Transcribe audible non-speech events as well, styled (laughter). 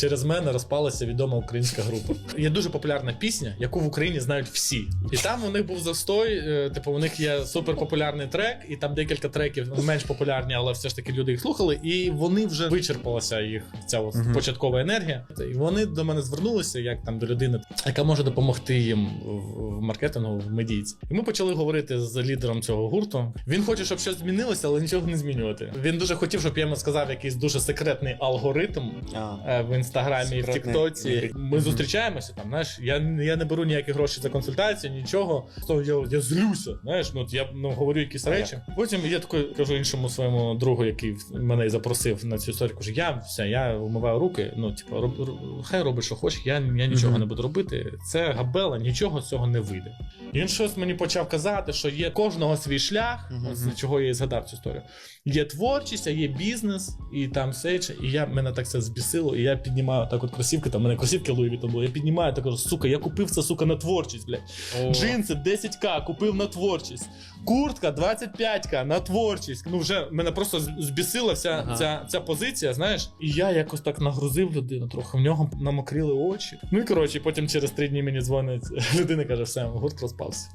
Через мене розпалася відома українська група. Є дуже популярна пісня, яку в Україні знають всі. І там у них був застой. е, Типу, у них є суперпопулярний трек, і там декілька треків менш популярні, але все ж таки люди їх слухали. І вони вже вичерпалася їх ця ось Мгм. початкова енергія. І вони до мене звернулися, як там до людини, яка може допомогти їм в, маркетингу, в медійці. І ми почали говорити з лідером цього гурту. Він хоче, щоб щось змінилося, але нічого не змінювати. Він дуже хотів, щоб я йому сказав якийсь дуже секретний алгоритм, А. е, в інстаграмі і в Тіктоці. Ми зустрічаємося там. Знаєш, я, я не беру ніякі гроші за консультацію, нічого. То я, я злюся. Знаєш, ну я ну, говорю якісь речі. Потім я такий кажу іншому своєму другу, який мене запросив на цю історію. Кажу, я все, я вмиваю руки. Ну, типу, роб, хай робить, що хоче, я, я нічого Мгм. не буду робити. Це габела, нічого з цього не вийде. І він щось мені почав казати, що є кожного свій шлях, Мгм. з чого я і згадав цю історію. Є творчість, а є бізнес, і там все інше. І я мене так це збісило, і я піднімаю так от кросівки, там у мене кросівки Louis Vuitton були. Я піднімаю так кажу, сука, я купив це, сука, на творчість, блядь. Джинси 10к купив на творчість. Куртка 25к на творчість. Ну вже мене просто збісила вся Ага. ця, ця позиція, знаєш. І я якось так нагрузив людину, трохи в нього намокріли очі. Ну і коротше, потім через три дні мені дзвонить (laughs) людина каже, все, гурт розпався.